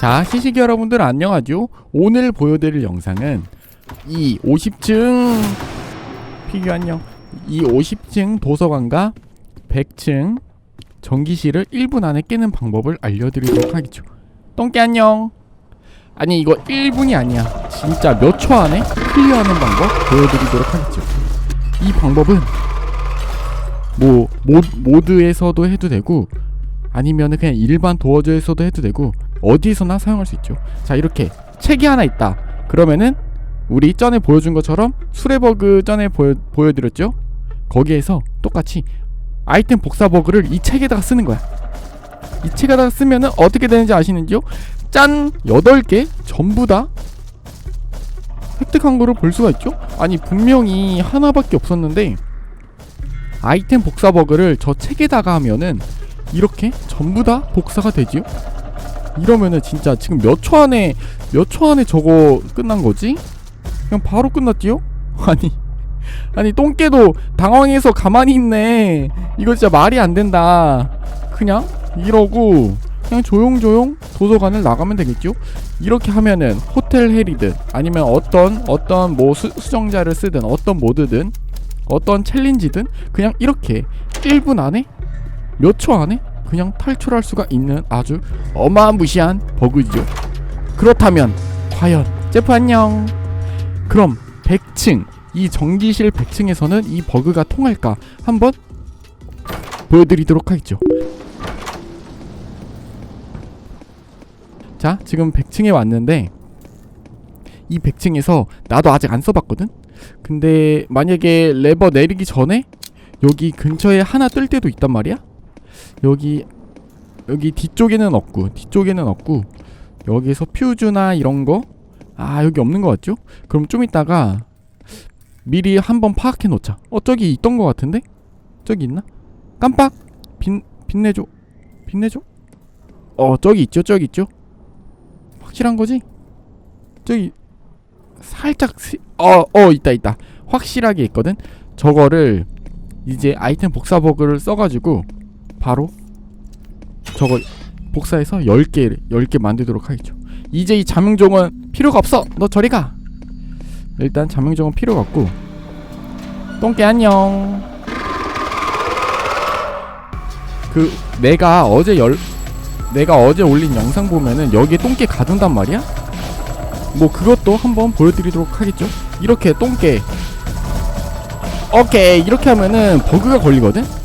자, 시식이 여러분들 안녕하죠? 오늘 보여드릴 영상은 이 50층 피규어 안녕. 이 50층 도서관과 100층 전기실을 1분 안에 깨는 방법을 알려드리도록 하겠죠. 똥개 안녕. 아니 이거 1분이 아니야. 진짜 몇 초 안에 클리어하는 방법 보여드리도록 하겠죠. 이 방법은 뭐 모, 모드에서도 해도 되고 아니면은 그냥 일반 도어즈에서도 해도 되고 어디서나 사용할 수 있죠. 자 이렇게 책이 하나 있다. 그러면은 우리 전에 보여준 것처럼 수레버그 전에 보여, 보여드렸죠. 거기에서 똑같이 아이템 복사 버그를 이 책에다가 쓰는 거야. 이 책에다가 쓰면은 어떻게 되는지 아시는지요? 짠! 8개 전부 다 획득한 거를 볼 수가 있죠? 아니 분명히 하나밖에 없었는데 아이템 복사 버그를 저 책에다가 하면은 이렇게 전부 다 복사가 되지요? 이러면은 진짜 지금 몇 초 안에 몇 초 안에 저거 끝난 거지? 그냥 바로 끝났지요? 아니 아니 똥개도 당황해서 가만히 있네 이거 진짜 말이 안 된다 그냥 이러고 그냥 조용조용 도서관을 나가면 되겠죠 이렇게 하면은 호텔 헬이든 아니면 어떤 어떤 뭐 수, 수정자를 쓰든 어떤 모드든 어떤 챌린지든 그냥 이렇게 1분 안에 몇 초 안에 그냥 탈출할 수가 있는 아주 어마무시한 버그죠. 그렇다면 과연 제프 안녕. 그럼 100층 이 전기실 100층에서는 이 버그가 통할까 한번 보여드리도록 하겠죠. 자 지금 100층에 왔는데 이 100층에서 나도 아직 안 써봤거든. 근데 만약에 레버 내리기 전에 여기 근처에 하나 뜰 때도 있단 말이야. 여기 여기 뒤쪽에는 없고 뒤쪽에는 없고 여기서 퓨즈나 이런 거 아 여기 없는 것 같죠? 그럼 좀 이따가 미리 한번 파악해 놓자. 어 저기 있던 것 같은데? 저기 있나? 깜빡 빛 빛내줘 빛내줘. 어 저기 있죠 저기 있죠. 확실한 거지? 저기 살짝 어어 어, 있다 있다 확실하게 있거든. 저거를 이제 아이템 복사 버그를 써가지고 바로 저거 복사해서 10개 10개 만들도록 하겠죠. 이제 이 자명종은 필요가 없어. 너 저리 가. 일단 자명종은 필요가 없고 똥개 안녕. 그 내가 어제 열 내가 어제 올린 영상 보면은 여기에 똥개 가둔단 말이야? 뭐 그것도 한번 보여드리도록 하겠죠. 이렇게 똥개 오케이 이렇게 하면은 버그가 걸리거든.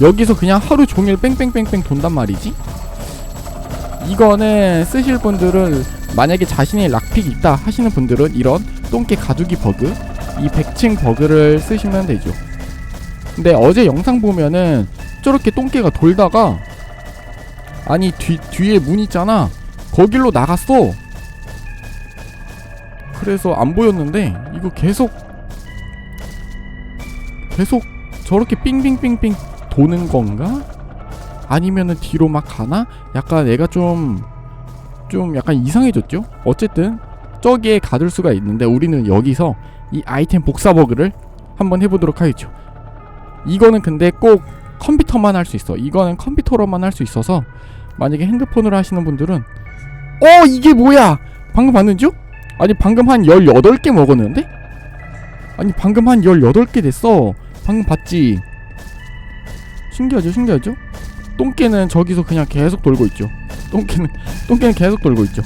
여기서 그냥 하루 종일 뺑뺑뺑뺑 돈단 말이지. 이거는 쓰실 분들은 만약에 자신이 락픽 있다 하시는 분들은 이런 똥개 가두기 버그 이 100층 버그를 쓰시면 되죠. 근데 어제 영상 보면은 저렇게 똥개가 돌다가 아니 뒤 뒤에 문 있잖아. 거길로 나갔어. 그래서 안 보였는데 이거 계속 계속 저렇게 삥삥삥삥 도는 건가? 아니면은 뒤로 막 가나? 약간 애가 좀, 좀 약간 이상해졌죠? 어쨌든, 저기에 가둘 수가 있는데, 우리는 여기서 이 아이템 복사 버그를 한번 해보도록 하겠죠. 이거는 근데 꼭 컴퓨터만 할 수 있어. 이거는 컴퓨터로만 할 수 있어서, 만약에 핸드폰으로 하시는 분들은, 어, 이게 뭐야! 방금 봤는죠? 아니, 방금 한 18개 먹었는데? 아니, 방금 한 18개 됐어. 방금 봤지? 신기하죠 신기하죠? 똥개는 저기서 그냥 계속 돌고 있죠. 똥개는 똥개는 계속 돌고 있죠.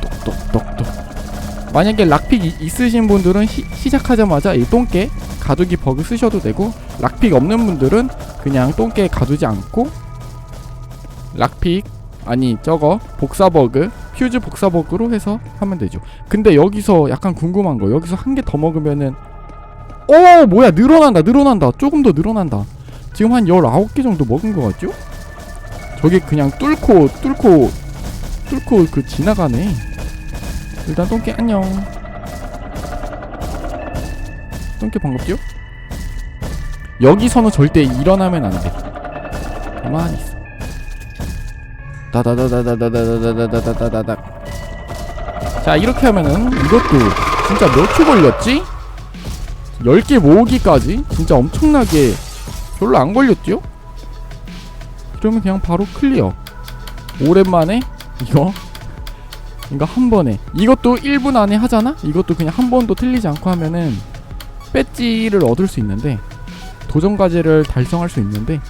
똑똑똑똑. 만약에 락픽 이- 있으신 분들은 시, 시작하자마자 이 똥개 가두기 버그 쓰셔도 되고 락픽 없는 분들은 그냥 똥개 가두지 않고 락픽 아니 저거 복사 버그 퓨즈 복사 버그로 해서 하면 되죠. 근데 여기서 약간 궁금한 거 여기서 한 개 더 먹으면은 오 뭐야 늘어난다 늘어난다 조금 더 늘어난다 지금 한 19개 정도 먹은 것 같죠? 저게 그냥 뚫고 뚫고 뚫고 그 지나가네 일단 똥개 안녕 똥개 반갑죠? 여기서는 절대 일어나면 안돼 가만히 있어 다다다다다다다다다다다다다 자 이렇게 하면은 이것도 진짜 몇 초 걸렸지? 10개 모으기까지 진짜 엄청나게 별로 안 걸렸죠? 그러면 그냥 바로 클리어. 오랜만에 이거? 이거 한 번에. 이것도 1분 안에 하잖아? 이것도 그냥 한 번도 틀리지 않고 하면은 배지를 얻을 수 있는데 도전 과제를 달성할 수 있는데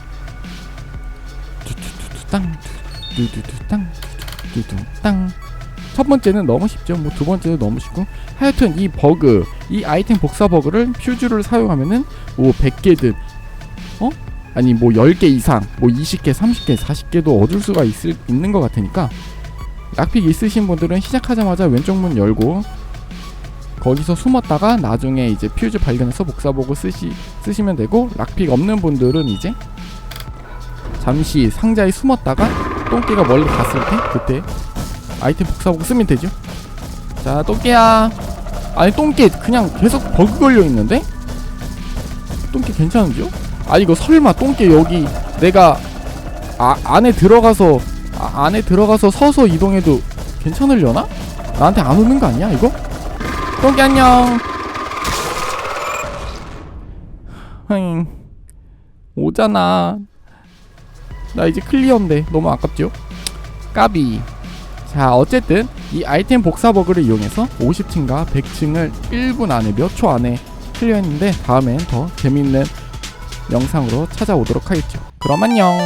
땅첫 번째는 너무 쉽죠? 뭐 두 번째는 너무 쉽고. 하여튼 이 버그 이 아이템 복사 버그를 퓨즈를 사용하면은 뭐 100개든 어? 아니 뭐 10개 이상 뭐 20개 30개 40개도 얻을 수가 있을, 있는 것 같으니까 락픽 있으신 분들은 시작하자마자 왼쪽 문 열고 거기서 숨었다가 나중에 이제 퓨즈 발견해서 복사보고 쓰시, 쓰시면 되고 락픽 없는 분들은 이제 잠시 상자에 숨었다가 똥개가 멀리 갔을 때 그때 아이템 복사보고 쓰면 되죠 자 똥개야 아니 똥개 그냥 계속 버그 걸려 있는데 똥개 괜찮은지요? 아 이거 설마 똥개 여기 내가 아, 안에 들어가서 아, 안에 들어가서 서서 이동해도 괜찮으려나? 나한테 안 오는 거 아니야 이거? 똥개 안녕 흥 오잖아 나 이제 클리어인데 너무 아깝죠? 까비 자 어쨌든 이 아이템 복사 버그를 이용해서 50층과 100층을 1분 안에 몇 초 안에 클리어했는데 다음엔 더 재밌는 영상으로 찾아오도록 하겠죠. 그럼 안녕